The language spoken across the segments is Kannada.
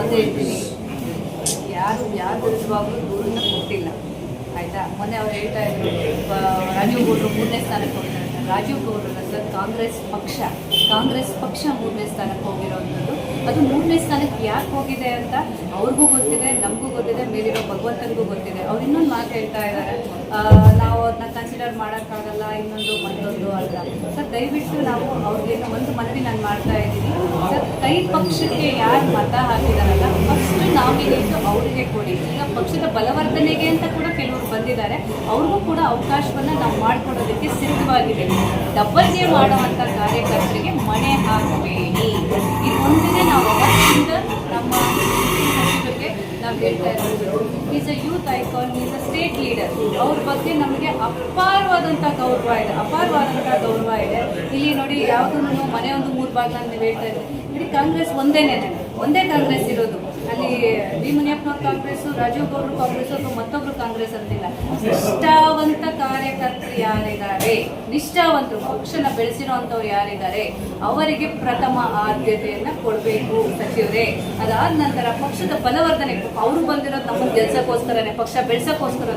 ಒಂದೇ ಹೇಳ್ತೀನಿ. ಯಾರು ಯಾರ ವಿರುದ್ಧವಾಗ್ಲೂ ದೂರನ್ನ ಕೊಟ್ಟಿಲ್ಲ. ಆಯ್ತಾ? ಮೊನ್ನೆ ಅವ್ರು ಹೇಳ್ತಾ ಇದ್ರು ರಾಜೀವ್ ಗೌಡ್ರು ಮೂರನೇ ಸ್ಥಾನಕ್ಕೆ ಹೋಗಿದ್ದಾರೆ. ರಾಜೀವ್ ಗೌಡ್ರಲ್ಲ ಸರ್ ಕಾಂಗ್ರೆಸ್ ಪಕ್ಷ. ಕಾಂಗ್ರೆಸ್ ಪಕ್ಷ ಮೂರನೇ ಸ್ಥಾನಕ್ಕೆ ಹೋಗಿರೋವಂಥದ್ದು ಅದು ಮೂರನೇ ಸ್ಥಾನಕ್ಕೆ ಯಾಕೆ ಹೋಗಿದೆ ಅಂತ ಅವ್ರಿಗೂ ಗೊತ್ತಿದೆ, ನಮಗೂ ಗೊತ್ತಿದೆ, ಮೇಲಿರೋ ಭಗವಂತನಿಗೂ ಗೊತ್ತಿದೆ. ಅವ್ರು ಇನ್ನೊಂದು ಮಾತು ಹೇಳ್ತಾ ಇದ್ದಾರೆ. ನಾವು ಕನ್ಸಿಡರ್ ಮಾಡೋಕ್ಕಾಗಲ್ಲ, ಇನ್ನೊಂದು ಮತ್ತೊಂದು ಅಲ್ಲ ಸರ್ ದಯವಿಟ್ಟು ನಾವು ಅವ್ರಿಗೆ ಒಂದು ಮನವಿ ನಾನು ಮಾಡ್ತಾ ಇದ್ದೀನಿ. ಸರ್ ಕೈ ಪಕ್ಷಕ್ಕೆ ಯಾರು ಮತ ಹಾಕಿದಾರಲ್ಲ ಫಸ್ಟ್ ನಾಮಿನೇಟು ಅವರಿಗೆ ಕೊಡಿ. ಈಗ ಪಕ್ಷದ ಬಲವರ್ಧನೆಗೆ ಅಂತ ಕೂಡ ಕೆಲವರು ಬಂದಿದ್ದಾರೆ. ಅವ್ರಿಗೂ ಕೂಡ ಅವಕಾಶವನ್ನು ನಾವು ಮಾಡಿಕೊಡೋದಕ್ಕೆ ಸಿದ್ಧವಾಗಿದೆ. ಡಬ್ಬಲ್ ಗೇ ಮಾಡುವಂಥ ಕಾರ್ಯಕರ್ತರಿಗೆ ಮಣೆ ಹಾಕಬೇಡಿ. ಇದು ಒಂದಿದೆ ನಾವು ಅವತ್ತಿಂದ ನಮ್ಮ ಇರೋದು is a youth icon is a state leader ಅವ್ರ ಬಗ್ಗೆ ನಮಗೆ ಅಪಾರವಾದಂಥ ಗೌರವ ಇದೆ ಅಪಾರವಾದಂಥ ಗೌರವ ಇದೆ. ಇಲ್ಲಿ ನೋಡಿ ಯಾವುದನ್ನು ಮನೆ ಒಂದು ಮೂರು ಭಾಗ ಅಂತ ಹೇಳ್ತಾ ಇದ್ದೀವಿ ಇಡೀ ಕಾಂಗ್ರೆಸ್ ಒಂದೇನೆ, ಒಂದೇ ಕಾಂಗ್ರೆಸ್ ಇರೋದು. ಅಲ್ಲಿ ಡಿ ಮುನಿಯಪ್ಪನವ್ರ ಕಾಂಗ್ರೆಸ್ ರಾಜೀವ್ ಗೌಡ್ರು ಕಾಂಗ್ರೆಸ್ ಅಥವಾ ಮತ್ತೊಬ್ರು ಕಾಂಗ್ರೆಸ್ ಅಂತಿಲ್ಲ. ನಿಷ್ಠಾವಂತ ಕಾರ್ಯಕರ್ತರು ಯಾರಿದ್ದಾರೆ? ನಿಷ್ಠಾವಂತರು, ಪಕ್ಷನ ಬೆಳೆಸಿರುವಂತವ್ರು ಯಾರಿದ್ದಾರೆ? ಅವರಿಗೆ ಪ್ರಥಮ ಆದ್ಯತೆಯನ್ನ ಕೊಡಬೇಕು ಸಚಿವರೇ. ಅದಾದ ನಂತರ ಪಕ್ಷದ ಬಲವರ್ಧನೆ, ಅವರು ಬಂದಿರೋ ತಮ್ಮ ಗೆಲ್ಸಕ್ಕೋಸ್ಕರನೇ ಪಕ್ಷ ಬೆಳೆಸಕ್ಕೋಸ್ಕರ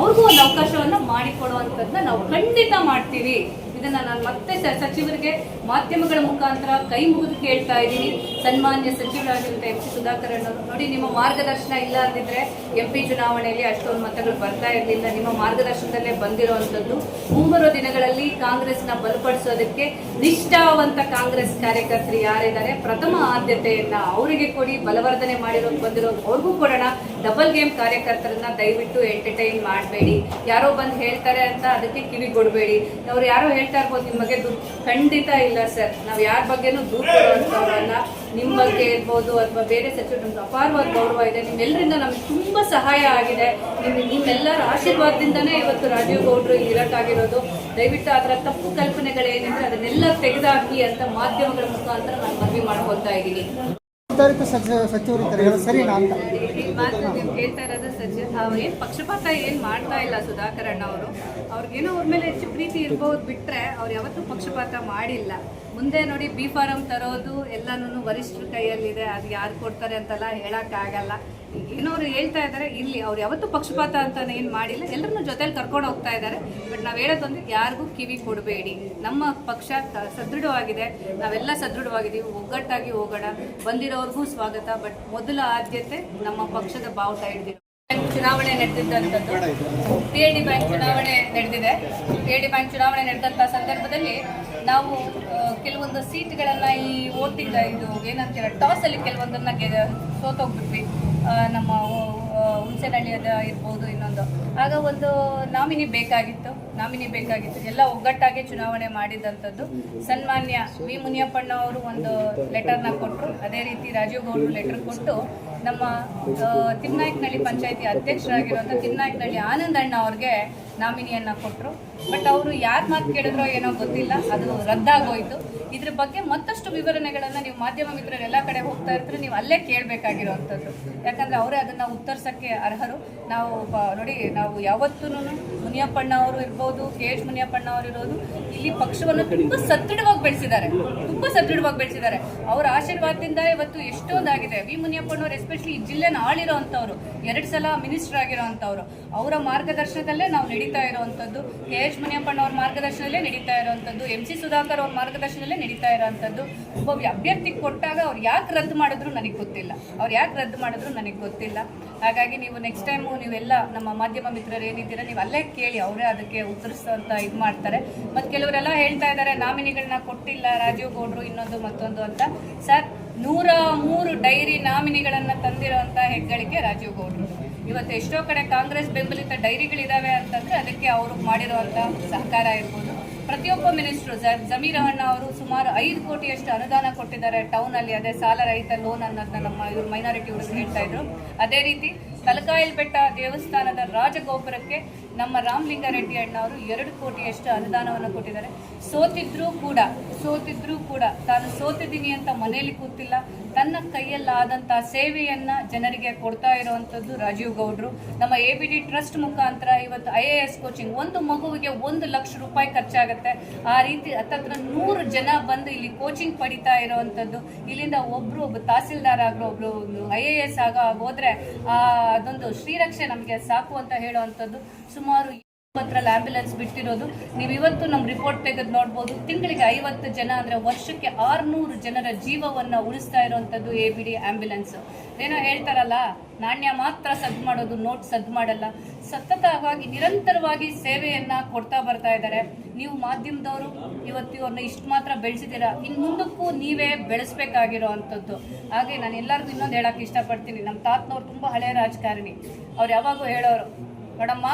ಅವ್ರಿಗೂ ಒಂದು ಅವಕಾಶವನ್ನ ಮಾಡಿಕೊಡುವಂಥದ್ದನ್ನ ನಾವು ಖಂಡಿತ ಮಾಡ್ತೀವಿ. ಇದನ್ನ ನಾನು ಮತ್ತೆ ಸಚಿವರಿಗೆ ಮಾಧ್ಯಮಗಳ ಮುಖಾಂತರ ಕೈ ಮುಗಿದು ಕೇಳ್ತಾ ಇದ್ದೀನಿ. ಸನ್ಮಾನ್ಯ ಸಚಿವರಾಗಿರುವಂತಹ ಎಂ ಸಿ ಸುಧಾಕರ್ ನೋಡಿ, ನಿಮ್ಮ ಮಾರ್ಗದರ್ಶನ ಇಲ್ಲ ಅಂದಿದ್ರೆ ಎಂ ಪಿ ಚುನಾವಣೆಯಲ್ಲಿ ಅಷ್ಟೊಂದು ಮತಗಳು ಬರ್ತಾ ಇರಲಿಲ್ಲ. ನಿಮ್ಮ ಮಾರ್ಗದರ್ಶನದಲ್ಲೇ ಬಂದಿರುವಂತದ್ದು. ಮುಂಬರುವ ದಿನಗಳಲ್ಲಿ ಕಾಂಗ್ರೆಸ್ನ ಬಲಪಡಿಸೋದಕ್ಕೆ ನಿಷ್ಠಾವಂತ ಕಾಂಗ್ರೆಸ್ ಕಾರ್ಯಕರ್ತರು ಯಾರಿದ್ದಾರೆ? ಪ್ರಥಮ ಆದ್ಯತೆಯನ್ನ ಅವರಿಗೆ ಕೊಡಿ. ಬಲವರ್ಧನೆ ಮಾಡಿರೋದು ಬಂದಿರೋದು ಅವ್ರಿಗೂ ಕೊಡೋಣ. ಡಬಲ್ ಗೇಮ್ ಕಾರ್ಯಕರ್ತರನ್ನ ದಯವಿಟ್ಟು ಎಂಟರ್ಟೈನ್ ಮಾಡಬೇಡಿ. ಯಾರೋ ಬಂದು ಹೇಳ್ತಾರೆ ಅಂತ ಅದಕ್ಕೆ ಕಿವಿ ಕೊಡಬೇಡಿ ಅವ್ರು ಯಾರೋ ಹೇಳ್ತಾ ಇರ್ಬೋದು ನಿಮ್ಮ ಬಗ್ಗೆ ದುಡ್ಡು ಖಂಡಿತ ಇಲ್ಲ ಸರ್. ನಾವು ಯಾರ ಬಗ್ಗೆನೂ ದೂರ ಕೊಡುವಂಥವ್ರಲ್ಲ ನಿಮ್ಮ ಬಗ್ಗೆ ಇರ್ಬೋದು ಅಥವಾ ಬೇರೆ ಸಚಿವರು ನಮ್ಗೆ ಅಪಾರವಾದ ಗೌರವ ಇದೆ. ನಿಮ್ಮೆಲ್ಲರಿಂದ ನಮ್ಗೆ ತುಂಬಾ ಸಹಾಯ ಆಗಿದೆ. ನಿಮ್ಮ ನಿಮ್ಮೆಲ್ಲರ ಆಶೀರ್ವಾದದಿಂದನೇ ಇವತ್ತು ರಾಜೀವ್ ಗೌಡ್ರು ಇಲ್ಲಿ ಇರೋಕ್ಕಾಗಿರೋದು. ದಯವಿಟ್ಟು ಅದರ ತಪ್ಪು ಕಲ್ಪನೆಗಳೇನಿದ್ರೆ ಅದನ್ನೆಲ್ಲ ತೆಗೆದಾಕಿ ಅಂತ ಮಾಧ್ಯಮಗಳ ಮುಖಾಂತರ ನಾನು ಮನವಿ ಮಾಡ್ಕೊತಾ ಇದ್ದೀನಿ. ಸಚಿವರು ಸರಿನಾ ಅಂತ? ನೀವು ಕೇಳ್ತಾ ಇರೋದು ಪಕ್ಷಪಾತ ಏನು ಮಾಡ್ತಾ ಇಲ್ಲ ಸುಧಾಕರ್ ಅಣ್ಣ ಅವರು. ಅವ್ರಿಗೇನೋ ಅವ್ರ ಮೇಲೆ ಹೆಚ್ಚು ಪ್ರೀತಿ ಇರ್ಬೋದು ಬಿಟ್ರೆ ಅವ್ರು ಯಾವತ್ತೂ ಪಕ್ಷಪಾತ ಮಾಡಿಲ್ಲ. ಮುಂದೆ ನೋಡಿ ಬಿ ಫಾರಂ ತರೋದು ಎಲ್ಲಾನು ವರಿಷ್ಠರ ಕೈಯಲ್ಲಿದೆ, ಅದು ಯಾರು ಕೊಡ್ತಾರೆ ಅಂತೆಲ್ಲ ಹೇಳೋಕ್ಕಾಗಲ್ಲ ಏನೋ ಅವ್ರು ಹೇಳ್ತಾ ಇದ್ದಾರೆ ಇಲ್ಲಿ ಅವ್ರು ಯಾವತ್ತೂ ಪಕ್ಷಪಾತ ಅಂತ ಏನು ಮಾಡಿಲ್ಲ. ಎಲ್ಲರನ್ನೂ ಜೊತೆಲಿ ಕರ್ಕೊಂಡು ಹೋಗ್ತಾ ಇದ್ದಾರೆ ಬಟ್ ನಾವು ಹೇಳೋದೊಂದು ಯಾರಿಗೂ ಕಿವಿ ಕೊಡಬೇಡಿ. ನಮ್ಮ ಪಕ್ಷ ಸದೃಢವಾಗಿದೆ. ನಾವೆಲ್ಲ ಸದೃಢವಾಗಿದ್ದೀವಿ. ಒಗ್ಗಟ್ಟಾಗಿ ಹೋಗೋಣ. ಬಂದಿರೋರ್ಗೂ ಸ್ವಾಗತ. ಬಟ್ ಮೊದಲ ಆದ್ಯತೆ ನಮ್ಮ ಪಕ್ಷದ ಬಾವುಟ ಹಿಡಿದಿರೋ ಚುನಾವಣೆ ನಡೆದಿದ್ದಂಥದ್ದು ಪಿ ಎ ಡಿ ಬ್ಯಾಂಕ್ ಚುನಾವಣೆ ನಡೆದಿದೆ. ಪಿ ಎ ಡಿ ಬ್ಯಾಂಕ್ ಚುನಾವಣೆ ನಡೆದಂಥ ಸಂದರ್ಭದಲ್ಲಿ ನಾವು ಕೆಲವೊಂದು ಸೀಟ್ಗಳನ್ನ ಈ ಓದ್ತಿದ್ದ ಇದು ಏನಂತೀರ, ಟಾಸ್ ಅಲ್ಲಿ ಕೆಲವೊಂದನ್ನ ಗೆ ಸೋತೋಗ್ಬಿಟ್ವಿ. ನಮ್ಮ ಹುಣಸೆನಹಳ್ಳಿಯದ ಇರ್ಬೋದು ಇನ್ನೊಂದು. ಆಗ ಒಂದು ನಾಮಿನಿ ಬೇಕಾಗಿತ್ತು ನಾಮಿನಿ ಬೇಕಾಗಿತ್ತು. ಎಲ್ಲ ಒಗ್ಗಟ್ಟಾಗಿ ಚುನಾವಣೆ ಮಾಡಿದಂಥದ್ದು ಸನ್ಮಾನ್ಯ ವಿ ಮುನಿಯಪ್ಪಣ್ಣ ಅವರು ಒಂದು ಲೆಟರ್ನ ಕೊಟ್ಟರು ಅದೇ ರೀತಿ ರಾಜೀವ್ ಗೌಡರು ಲೆಟರ್ ಕೊಟ್ಟು ನಮ್ಮ ತಿಮ್ನಾಯಕನಹಳ್ಳಿ ಪಂಚಾಯತಿ ಅಧ್ಯಕ್ಷರಾಗಿರುವಂಥ ತಿಮ್ನಾಯಕನಹಳ್ಳಿ ಆನಂದಣ್ಣ ಅವ್ರಿಗೆ ನಾಮಿನಿಯನ್ನ ಕೊಟ್ಟರು ಬಟ್ ಅವರು ಯಾರ ಮಾತು ಕೇಳಿದ್ರೋ ಏನೋ ಗೊತ್ತಿಲ್ಲ, ಅದು ರದ್ದಾಗೋಯ್ತು. ಇದ್ರ ಬಗ್ಗೆ ಮತ್ತಷ್ಟು ವಿವರಣೆಗಳನ್ನ ನೀವು ಮಾಧ್ಯಮ ಮಿತ್ರರು ಎಲ್ಲ ಕಡೆ ಹೋಗ್ತಾ ಇರ್ತಾರೆ, ನೀವು ಅಲ್ಲೇ ಕೇಳಬೇಕಾಗಿರುವಂಥದ್ದು ಯಾಕಂದ್ರೆ ಅವರೇ ಅದನ್ನ ಉತ್ತರಿಸಕ್ಕೆ ಅರ್ಹರು. ನಾವು ನೋಡಿ, ನಾವು ಯಾವತ್ತೂ ಮುನಿಯಪ್ಪಣ್ಣ ಅವರು ಇರ್ಬೋದು, ಕೆ ಎಚ್ ಮುನಿಯಪ್ಪಣ್ಣ ಅವರು ಇರೋದು, ಇಲ್ಲಿ ಪಕ್ಷವನ್ನು ತುಂಬಾ ಸದೃಢವಾಗಿ ಬೆಳೆಸಿದ್ದಾರೆ. ತುಂಬಾ ಸದೃಢವಾಗಿ ಬೆಳೆಸಿದ್ದಾರೆ. ಅವರ ಆಶೀರ್ವಾದದಿಂದ ಇವತ್ತು ಎಷ್ಟೊಂದಾಗಿದೆ. ವಿ ಮುನಿಯಪ್ಪಣ್ಣವ್ರು ಎಸ್ಪೆಷಲಿ ಈ ಜಿಲ್ಲೆನ ಆಳಿರೋ ಅಂಥವ್ರು ಎರಡು ಸಲ ಮಿನಿಸ್ಟರ್ ಆಗಿರೋ ಅಂಥವ್ರು ಅವರ ಮಾರ್ಗದರ್ಶನದಲ್ಲೇ ನಾವು ನಡೀತಾ ಇರುವಂಥದ್ದು ಕೆ. ಎಚ್. ಅವ್ರ ಮಾರ್ಗದರ್ಶನದಲ್ಲೇ ನಡೀತಾ ಇರುವಂಥದ್ದು ಎಂ. ಸಿ. ಸುಧಾಕರ್ ಅವ್ರ ಮಾರ್ಗದರ್ಶನದಲ್ಲೇ ನಡೀತಾ ಇರೋವಂಥದ್ದು ಒಬ್ಬ ಅಭ್ಯರ್ಥಿ ಕೊಟ್ಟಾಗ ಅವ್ರು ಯಾಕೆ ರದ್ದು ಮಾಡಿದ್ರು ನನಗೆ ಗೊತ್ತಿಲ್ಲ. ಅವ್ರು ಯಾಕೆ ರದ್ದು ಮಾಡಿದ್ರು ನನಗೆ ಗೊತ್ತಿಲ್ಲ. ಹಾಗಾಗಿ ನೀವು ನೆಕ್ಸ್ಟ್ ಟೈಮು ನೀವೆಲ್ಲ ನಮ್ಮ ಮಾಧ್ಯಮ ಮಿತ್ರರು ಏನಿದ್ದೀರಾ, ನೀವು ಅಲ್ಲೇ ಕೇಳಿ, ಅವರೇ ಅದಕ್ಕೆ ಉತ್ತರಿಸುವಂತ ಇದು ಮಾಡ್ತಾರೆ. ಮತ್ತು ಕೆಲವರೆಲ್ಲ ಹೇಳ್ತಾ ಇದ್ದಾರೆ ನಾಮಿನಿಗಳನ್ನ ಕೊಟ್ಟಿಲ್ಲ, ರಾಜೀವ್ ಗೌಡ್ರು ಇನ್ನೊಂದು ಮತ್ತೊಂದು ಅಂತ. ಸರ್, ನೂರ ಮೂರು ಡೈರಿ ನಾಮಿನಿಗಳನ್ನು ತಂದಿರುವಂತ ಹೆಗ್ಗಳಿಕೆ ರಾಜೀವ್ ಗೌಡ್ರು. ಇವತ್ತು ಎಷ್ಟೋ ಕಡೆ ಕಾಂಗ್ರೆಸ್ ಬೆಂಬಲಿತ ಡೈರಿಗಳಿದ್ದಾವೆ ಅಂತಂದರೆ ಅದಕ್ಕೆ ಅವರು ಮಾಡಿರುವಂಥ ಸಹಕಾರ ಇರ್ಬೋದು. ಪ್ರತಿಯೊಬ್ಬ ಮಿನಿಸ್ಟ್ರು ಜಮೀರ್ ಅಣ್ಣ ಅವರು ಸುಮಾರು ಐದು ಕೋಟಿಯಷ್ಟು ಅನುದಾನ ಕೊಟ್ಟಿದ್ದಾರೆ ಟೌನಲ್ಲಿ ಅದೇ ಸಾಲ ರಹಿತ ಲೋನ್ ಅನ್ನೋದನ್ನ ನಮ್ಮ ಇವರು ಮೈನಾರಿಟಿ ಅವರು ಹೇಳ್ತಾ ಇದ್ರು. ಅದೇ ರೀತಿ ತಲಕಾಯಿಲ್ ಬೆಟ್ಟ ದೇವಸ್ಥಾನದ ರಾಜಗೋಪುರಕ್ಕೆ ನಮ್ಮ ರಾಮಲಿಂಗಾರೆಡ್ಡಿ ಅಣ್ಣ ಅವರು ಎರಡು ಕೋಟಿಯಷ್ಟು ಅನುದಾನವನ್ನು ಕೊಟ್ಟಿದ್ದಾರೆ. ಸೋತಿದ್ರೂ ಕೂಡ ಸೋತಿದ್ರೂ ಕೂಡ, ತಾನು ಸೋತಿದ್ದೀನಿ ಅಂತ ಮನೆಯಲ್ಲಿ ಕೂತಿಲ್ಲ ತನ್ನ ಕೈಯಲ್ಲಾದಂಥ ಸೇವೆಯನ್ನು ಜನರಿಗೆ ಕೊಡ್ತಾ ಇರುವಂಥದ್ದು ರಾಜೀವ್ ಗೌಡ್ರು. ನಮ್ಮ ಎ ಬಿ ಡಿ ಟ್ರಸ್ಟ್ ಮುಖಾಂತರ ಇವತ್ತು ಐ ಎ ಎಸ್ ಕೋಚಿಂಗ್ ಒಂದು ಮಗುವಿಗೆ ಒಂದು ಲಕ್ಷ ರೂಪಾಯಿ ಖರ್ಚಾಗುತ್ತೆ. ಆ ರೀತಿ ಹತ್ತತ್ರ ನೂರು ಜನ ಬಂದು ಇಲ್ಲಿ ಕೋಚಿಂಗ್ ಪಡಿತಾ ಇರೋವಂಥದ್ದು ಇಲ್ಲಿಂದ ಒಬ್ಬರು ಒಬ್ಬ ತಹಸೀಲ್ದಾರ್ ಆಗೋ ಒಬ್ಬರು ಐ ಎ ಎಸ್ ಆಗ ಹೋದರೆ ಅದೊಂದು ಶ್ರೀರಕ್ಷೆ ನಮಗೆ ಸಾಕು ಅಂತ ಹೇಳುವಂಥದ್ದು ಸುಮಾರು ಹತ್ರಲ್ಲಿ ಆಂಬ್ಯುಲೆನ್ಸ್ ಬಿಟ್ಟಿರೋದು. ನೀವು ಇವತ್ತು ನಮ್ಮ ರಿಪೋರ್ಟ್ ತೆಗೆದು ನೋಡ್ಬೋದು. ತಿಂಗಳಿಗೆ ಐವತ್ತು ಜನ ಅಂದರೆ ವರ್ಷಕ್ಕೆ ಆರುನೂರು ಜನರ ಜೀವವನ್ನು ಉಳಿಸ್ತಾ ಇರೋವಂಥದ್ದು ಎ ಬಿ ಡಿ ಆಂಬ್ಯುಲೆನ್ಸ್ ಏನೋ ಹೇಳ್ತಾರಲ್ಲ, ನಾಣ್ಯ ಮಾತ್ರ ಸದ್ದು ಮಾಡೋದು, ನೋಟ್ ಸದ್ದು ಮಾಡಲ್ಲ. ಸತತವಾಗಿ, ನಿರಂತರವಾಗಿ ಸೇವೆಯನ್ನು ಕೊಡ್ತಾ ಬರ್ತಾ ಇದ್ದಾರೆ. ನೀವು ಮಾಧ್ಯಮದವರು, ಇವತ್ತು ಇವ್ರನ್ನ ಇಷ್ಟು ಮಾತ್ರ ಬೆಳೆಸಿದ್ದೀರಾ ಇನ್ನು ಮುಂದಕ್ಕೂ ನೀವೇ ಬೆಳೆಸ್ಬೇಕಾಗಿರೋ ಅಂಥದ್ದು. ಹಾಗೆ ನಾನು ಎಲ್ಲರಿಗೂ ಇನ್ನೊಂದು ಹೇಳಕ್ಕೆ ಇಷ್ಟಪಡ್ತೀನಿ. ನಮ್ಮ ತಾತನವ್ರು ತುಂಬ ಹಳೆಯ ರಾಜಕಾರಣಿ. ಅವ್ರು ಯಾವಾಗೂ ಹೇಳೋರು ನೋಡಮ್ಮ,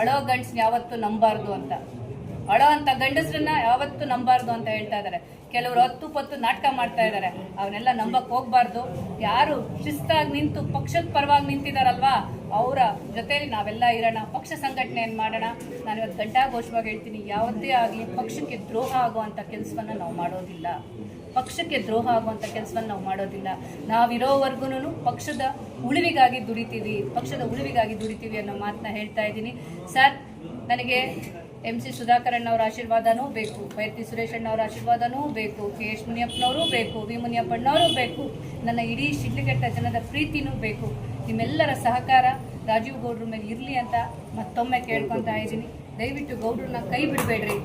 ಅಳೋ ಗಂಡ್ಸ್ನ ಯಾವತ್ತೂ ನಂಬಾರ್ದು ಅಂತ. ಅಳೋ ಅಂತ ಗಂಡಸ್ರನ್ನ ಯಾವತ್ತೂ ನಂಬಾರ್ದು ಅಂತ ಹೇಳ್ತಾ ಇದ್ದಾರೆ. ಕೆಲವರು ಹತ್ತು ಪತ್ತು ನಾಟಕ ಮಾಡ್ತಾ ಇದ್ದಾರೆ. ಅವನ್ನೆಲ್ಲ ನಂಬಕ್ ಹೋಗ್ಬಾರ್ದು. ಯಾರು ಶಿಸ್ತಾಗಿ ನಿಂತು ಪಕ್ಷದ ಪರವಾಗಿ ನಿಂತಿದಾರಲ್ವಾ? ಅವರ ಜೊತೆಯಲ್ಲಿ ನಾವೆಲ್ಲ ಇರೋಣ. ಪಕ್ಷ ಸಂಘಟನೆಯನ್ನು ಮಾಡೋಣ. ನಾನು ಇವತ್ತು ಘಂಟಾಘೋಷವಾಗಿ ಹೇಳ್ತೀನಿ. ಯಾವುದೇ ಆಗಲಿ ಪಕ್ಷಕ್ಕೆ ದ್ರೋಹ ಆಗುವಂಥ ಕೆಲಸವನ್ನು ನಾವು ಮಾಡೋದಿಲ್ಲ. ಪಕ್ಷಕ್ಕೆ ದ್ರೋಹ ಆಗುವಂಥ ಕೆಲಸವನ್ನು ನಾವು ಮಾಡೋದಿಲ್ಲ. ನಾವಿರೋವರೆಗೂ ಪಕ್ಷದ ಉಳಿವಿಗಾಗಿ ದುಡಿತೀವಿ, ಪಕ್ಷದ ಉಳಿವಿಗಾಗಿ ದುಡಿತೀವಿ ಅನ್ನೋ ಮಾತನ್ನ ಹೇಳ್ತಾ ಇದ್ದೀನಿ. ಸರ್, ನನಗೆ ಎಂ ಸಿ ಸುಧಾಕರಣ್ಣವ್ರ ಆಶೀರ್ವಾದನೂ ಬೇಕು ಬೈರ್ತಿ ಸುರೇಶ್ ಅಣ್ಣವ್ರ ಆಶೀರ್ವಾದನೂ ಬೇಕು, ಕೆ ಎಸ್ ಮುನಿಯಪ್ಪನವರು ಬೇಕು, ವಿ ಮುನಿಯಪ್ಪಣ್ಣವರು ಬೇಕು, ನನ್ನ ಇಡೀ ಶಿಡ್ಲಘಟ್ಟ ಜನದ ಪ್ರೀತಿನೂ ಬೇಕು. ನಿಮ್ಮೆಲ್ಲರ ಸಹಕಾರ ರಾಜೀವ್ ಗೌಡ್ರ ಮೇಲೆ ಇರಲಿ ಅಂತ ಮತ್ತೊಮ್ಮೆ ಕೇಳ್ಕೊತಾ ಇದ್ದೀನಿ. ದಯವಿಟ್ಟು ಗೌಡ್ರನ್ನ ಕೈ ಬಿಡಬೇಡ್ರಿ.